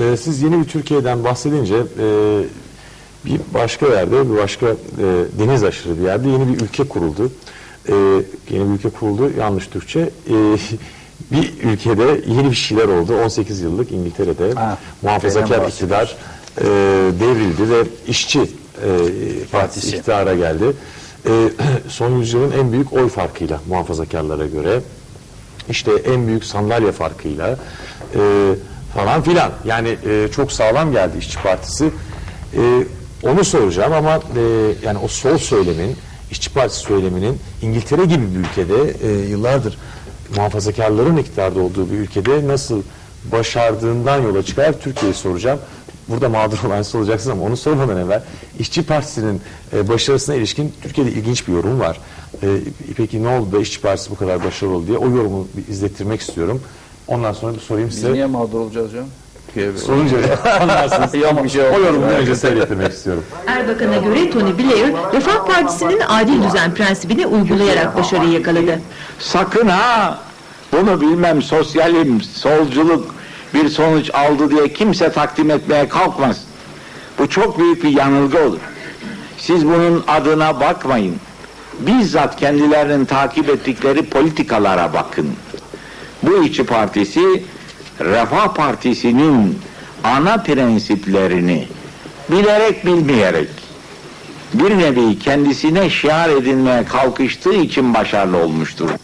e, siz yeni bir Türkiye'den bahsedince e, bir başka yerde, bir başka e, deniz aşırı bir yerde yeni bir ülke kuruldu. E, yeni bir ülke kuruldu, yanlış Türkçe. E, bir ülkede yeni bir şeyler oldu. 18 yıllık İngiltere'de Ha, muhafazakar iktidar e, devrildi ve işçi e, Partisi. iktidara geldi. E, son yüzyılın en büyük oy farkıyla muhafazakarlara göre işte en büyük sandalye farkıyla e, falan filan. Yani e, çok sağlam geldi İşçi Partisi. E, onu soracağım ama e, yani o sol söylemin, İşçi Partisi söyleminin İngiltere gibi bir ülkede e, yıllardır muhafazakarların iktidarda olduğu bir ülkede nasıl başardığından yola çıkar Türkiye'yi soracağım. Burada mağdur olan siz olacaksınız ama onu sormadan evvel İşçi Partisi'nin e, başarısına ilişkin Türkiye'de ilginç bir yorum var. E, peki ne oldu da İşçi Partisi bu kadar başarılı oldu diye o yorumu izlettirmek istiyorum. Ondan sonra bir sorayım Biz size. niye mağdur olacağız canım? Sorunca anlarsınız. Yok bir şey o olmaz. yorumu önce size getirmek istiyorum. Erbakan'a göre Tony Blair, Refah Partisi'nin adil düzen prensibini uygulayarak başarıyı yakaladı. Sakın ha bunu bilmem sosyalim, solculuk bir sonuç aldı diye kimse takdim etmeye kalkmaz. Bu çok büyük bir yanılgı olur. Siz bunun adına bakmayın. Bizzat kendilerinin takip ettikleri politikalara bakın. Bu iki partisi Refah Partisi'nin ana prensiplerini bilerek bilmeyerek bir nevi kendisine şiar edinmeye kalkıştığı için başarılı olmuştur.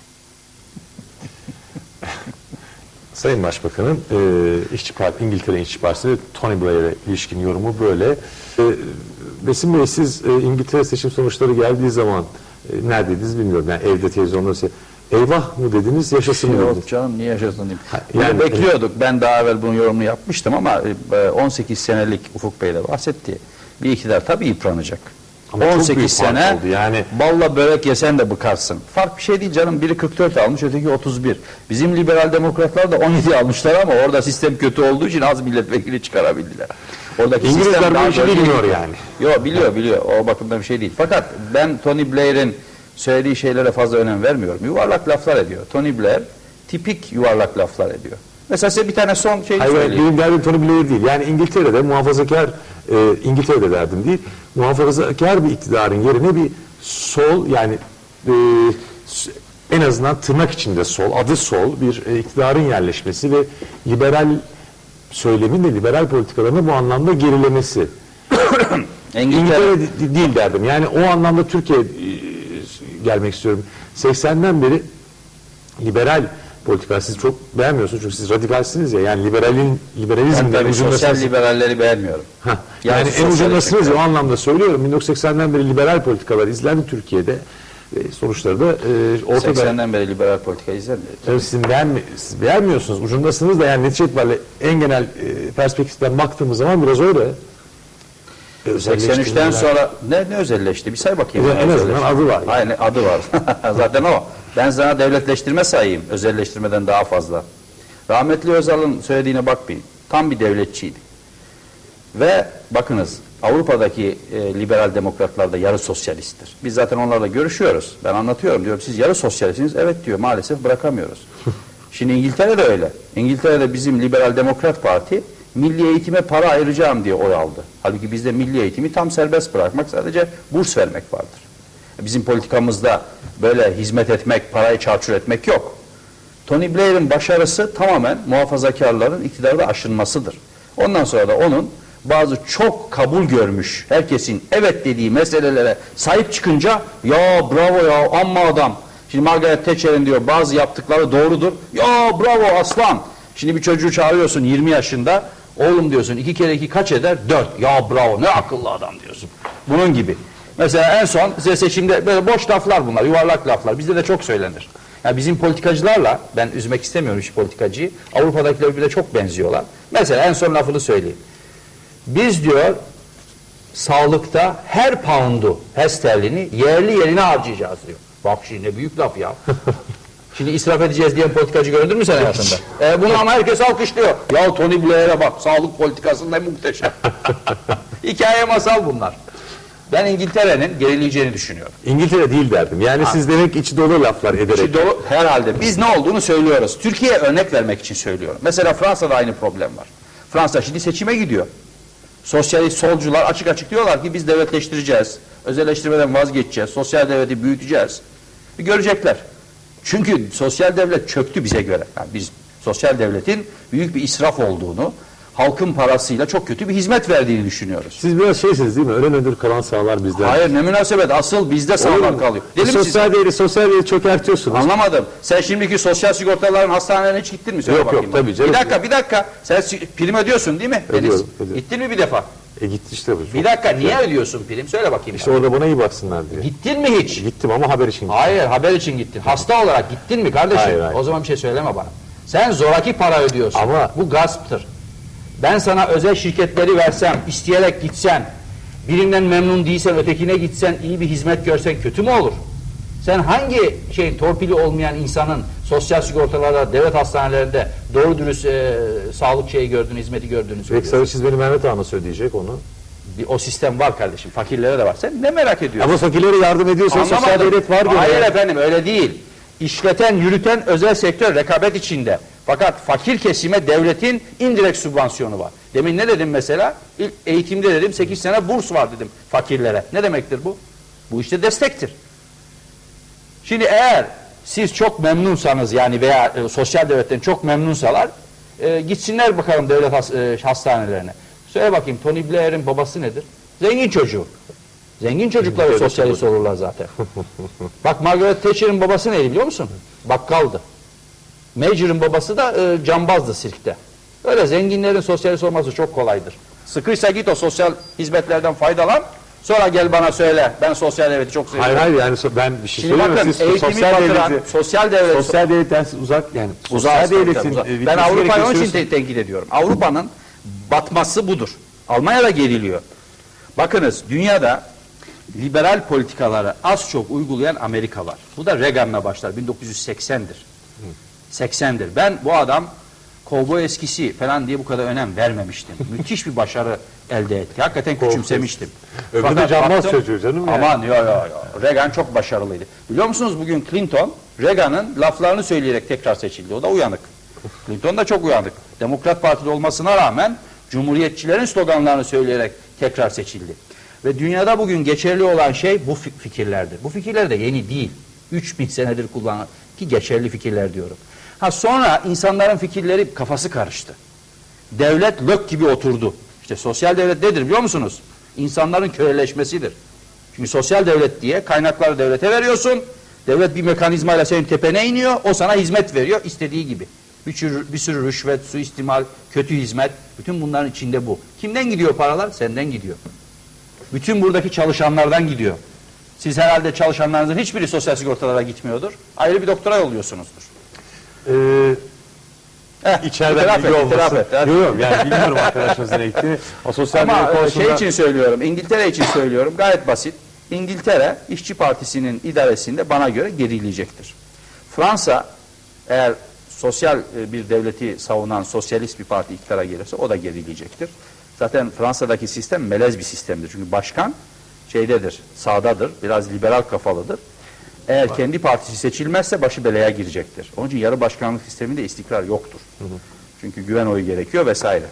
Sayın Başbakan'ın e, İşçi Parti, İngiltere İşçi Partisi Tony Blair'e ilişkin yorumu böyle. E, Besim Bey siz e, İngiltere seçim sonuçları geldiği zaman e, neredeydiniz bilmiyorum. Yani evde televizyonda eyvah mı dediniz yaşasın mı dediniz? Yok canım niye yaşasın diyeyim. Ha, Bunu yani- bekliyorduk. Ben daha evvel bunun yorumunu yapmıştım ama e, 18 senelik Ufuk Bey de bahsetti. Bir iktidar tabii yıpranacak. Ama çok büyük 18 fark sene oldu yani. balla börek yesen de bıkarsın. Fark bir şey değil canım. Biri 44 almış, öteki 31. Bizim liberal demokratlar da 17 almışlar ama orada sistem kötü olduğu için az milletvekili çıkarabildiler. Oradaki İngilizler bu işi bilmiyor yani. Yok biliyor biliyor. O bakımdan bir şey değil. Fakat ben Tony Blair'in söylediği şeylere fazla önem vermiyorum. Yuvarlak laflar ediyor. Tony Blair tipik yuvarlak laflar ediyor. Mesela size bir tane son şey Hayır, söyleyeyim. benim derdim Tony Blair değil. Yani İngiltere'de muhafazakar, e, İngiltere'de derdim değil, muhafazakar bir iktidarın yerine bir sol yani e, en azından tırnak içinde sol, adı sol bir e, iktidarın yerleşmesi ve liberal söylemin de liberal politikalarını bu anlamda gerilemesi. İngiltere, İngiltere de- değil derdim. Yani o anlamda Türkiye e, gelmek istiyorum. 80'den beri liberal politika siz çok beğenmiyorsunuz çünkü siz radikalsiniz ya yani liberalin ben liberalizmden sosyal ucundasınız. liberalleri beğenmiyorum. Hah, yani, Yani en sosyal ucundasınız ya o anlamda söylüyorum. 1980'den beri liberal politikalar izlendi Türkiye'de. Ve sonuçları da e, ortada. 80'den beri liberal politika izlemiyor. Tabii siz, beğenmi, siz beğenmiyorsunuz. Ucundasınız da yani netice itibariyle en genel e, perspektiften baktığımız zaman biraz öyle. E, 83'ten sonra ne, ne özelleşti? Bir say bakayım. Ne en azından adı var. Aynen adı var. Zaten o. Ben sana devletleştirme sayayım. Özelleştirmeden daha fazla. Rahmetli Özal'ın söylediğine bakmayın. Tam bir devletçiydi. Ve bakınız Avrupa'daki e, liberal demokratlar da yarı sosyalisttir. Biz zaten onlarla görüşüyoruz. Ben anlatıyorum diyorum siz yarı sosyalistsiniz. Evet diyor maalesef bırakamıyoruz. Şimdi İngiltere'de öyle. İngiltere'de bizim liberal demokrat parti milli eğitime para ayıracağım diye oy aldı. Halbuki bizde milli eğitimi tam serbest bırakmak sadece burs vermek vardır. Bizim politikamızda böyle hizmet etmek, parayı çarçur etmek yok. Tony Blair'in başarısı tamamen muhafazakarların iktidarda aşınmasıdır. Ondan sonra da onun bazı çok kabul görmüş, herkesin evet dediği meselelere sahip çıkınca ya bravo ya amma adam. Şimdi Margaret Thatcher'in diyor bazı yaptıkları doğrudur. Ya bravo aslan. Şimdi bir çocuğu çağırıyorsun 20 yaşında. Oğlum diyorsun iki kere iki kaç eder? Dört. Ya bravo ne akıllı adam diyorsun. Bunun gibi. Mesela en son size seçimde böyle boş laflar bunlar, yuvarlak laflar. Bizde de çok söylenir. Ya bizim politikacılarla, ben üzmek istemiyorum hiç politikacıyı, Avrupa'dakiler birbirine çok benziyorlar. Mesela en son lafını söyleyeyim. Biz diyor sağlıkta her poundu, her sterlini yerli yerine harcayacağız diyor. Bak şimdi ne büyük laf ya. Şimdi israf edeceğiz diyen politikacı gördün mü sen hayatında? E, bunu ama herkes alkışlıyor. Ya Tony Blair'e bak sağlık politikası ne muhteşem. Hikaye masal bunlar. Ben İngiltere'nin gerileyeceğini düşünüyorum. İngiltere değil derdim. Yani siz demek içi dolu laflar ederek. İçi dolu herhalde. Biz ne olduğunu söylüyoruz. Türkiye'ye örnek vermek için söylüyorum. Mesela Fransa'da aynı problem var. Fransa şimdi seçime gidiyor. Sosyalist solcular açık açık diyorlar ki biz devletleştireceğiz. Özelleştirmeden vazgeçeceğiz. Sosyal devleti büyüteceğiz. Görecekler. Çünkü sosyal devlet çöktü bize göre. Yani biz sosyal devletin büyük bir israf olduğunu, halkın parasıyla çok kötü bir hizmet verdiğini düşünüyoruz. Siz biraz şeysiniz değil mi? Ölen öldür kalan sağlar bizden. Hayır ne münasebet asıl bizde sağlar kalıyor. Misin? sosyal değeri, sosyal değeri çökertiyorsunuz. Anlamadım. Sen şimdiki sosyal sigortaların hastanelerine hiç gittin mi? Söyle Yok, yok, bakayım tabii canım. Bir dakika bir dakika. Sen prim ödüyorsun değil mi? Deniz? Ödüyorum, ödüyorum. Gittin mi bir defa? E gitti işte bu. Bir dakika niye ödüyorsun prim? Söyle bakayım. İşte bana. orada bana iyi baksınlar diye. Gittin mi hiç? Gittim ama haber için gittim. Hayır haber için gittin. Hasta olarak gittin mi kardeşim? Hayır, hayır. O zaman bir şey söyleme bana. Sen zoraki para ödüyorsun. Ama- Bu gasptır. Ben sana özel şirketleri versem, isteyerek gitsen, birinden memnun değilsen ötekine gitsen, iyi bir hizmet görsen kötü mü olur? Sen hangi şey torpili olmayan insanın sosyal sigortalarda, devlet hastanelerinde doğru dürüst e, sağlık şeyi gördüğünü, hizmeti gördüğünü Peki söylüyorsun? sarı çizmeli Mehmet Ağa nasıl ödeyecek onu? Bir, o sistem var kardeşim. Fakirlere de var. Sen ne merak ediyorsun? Ama fakirlere yardım ediyorsa sosyal Anlamadım. devlet var diyor. Hayır efendim öyle değil. İşleten, yürüten özel sektör rekabet içinde. Fakat fakir kesime devletin indirekt sübvansiyonu var. Demin ne dedim mesela? İlk eğitimde dedim 8 sene burs var dedim fakirlere. Ne demektir bu? Bu işte destektir. Şimdi eğer siz çok memnunsanız yani veya e, sosyal devletten çok memnunsalar e, gitsinler bakalım devlet has- e, hastanelerine. Söyle bakayım Tony Blair'in babası nedir? Zengin çocuğu. Zengin çocukları sosyalist olurlar zaten. Bak Margaret Thatcher'ın babası neydi biliyor musun? Bakkaldı. Major'ın babası da e, cambazdı sirkte. Öyle zenginlerin sosyalist olması çok kolaydır. Sıkıysa git o sosyal hizmetlerden faydalan. Sonra gel bana söyle. Ben sosyal devleti çok seviyorum. Hayır hayır yani so- ben bir şey Şimdi söyleyeyim bakın mi? Siz eğitimi sosyal batıran, devleti, sosyal devlet sosyal devletten siz uzak yani sosyal devletin uzak. e, Ben bitmesi Avrupa'yı onun için te- tenkit ediyorum. Avrupa'nın batması budur. Almanya'da geriliyor. Bakınız dünyada liberal politikaları az çok uygulayan Amerika var. Bu da Reagan'la başlar. 1980'dir. 80'dir. Ben bu adam kovboy eskisi falan diye bu kadar önem vermemiştim. Müthiş bir başarı elde etti. Hakikaten küçümsemiştim. Öbürü de cambaz baktım- çocuğu canım yani. Aman yo yo yo. Reagan çok başarılıydı. Biliyor musunuz bugün Clinton Reagan'ın laflarını söyleyerek tekrar seçildi. O da uyanık. Clinton da çok uyanık. Demokrat Partili olmasına rağmen Cumhuriyetçilerin sloganlarını söyleyerek tekrar seçildi. Ve dünyada bugün geçerli olan şey bu fi- fikirlerdir. Bu fikirler de yeni değil. 3000 senedir kullanılan ki geçerli fikirler diyorum. Ha sonra insanların fikirleri kafası karıştı. Devlet lök gibi oturdu. İşte sosyal devlet nedir biliyor musunuz? İnsanların köleleşmesidir. Çünkü sosyal devlet diye kaynakları devlete veriyorsun. Devlet bir mekanizmayla senin tepene iniyor. O sana hizmet veriyor istediği gibi. Bir sürü, bir sürü rüşvet, suistimal, kötü hizmet. Bütün bunların içinde bu. Kimden gidiyor paralar? Senden gidiyor. Bütün buradaki çalışanlardan gidiyor. Siz herhalde çalışanlarınızın hiçbiri sosyal sigortalara gitmiyordur. Ayrı bir doktora yolluyorsunuzdur. Ee, Eh, içeriden bilgi olması. Yok yani bilmiyorum arkadaşımızın ne gittiğini. O sosyal Ama konusunda... şey için söylüyorum, İngiltere için söylüyorum. Gayet basit. İngiltere İşçi Partisi'nin idaresinde bana göre gerileyecektir. Fransa eğer sosyal e, bir devleti savunan sosyalist bir parti iktidara gelirse o da gerileyecektir. Zaten Fransa'daki sistem melez bir sistemdir. Çünkü başkan şeydedir, sağdadır, biraz liberal kafalıdır. Eğer kendi partisi seçilmezse başı belaya girecektir. Onun için yarı başkanlık sisteminde istikrar yoktur. Çünkü güven oyu gerekiyor vesaire.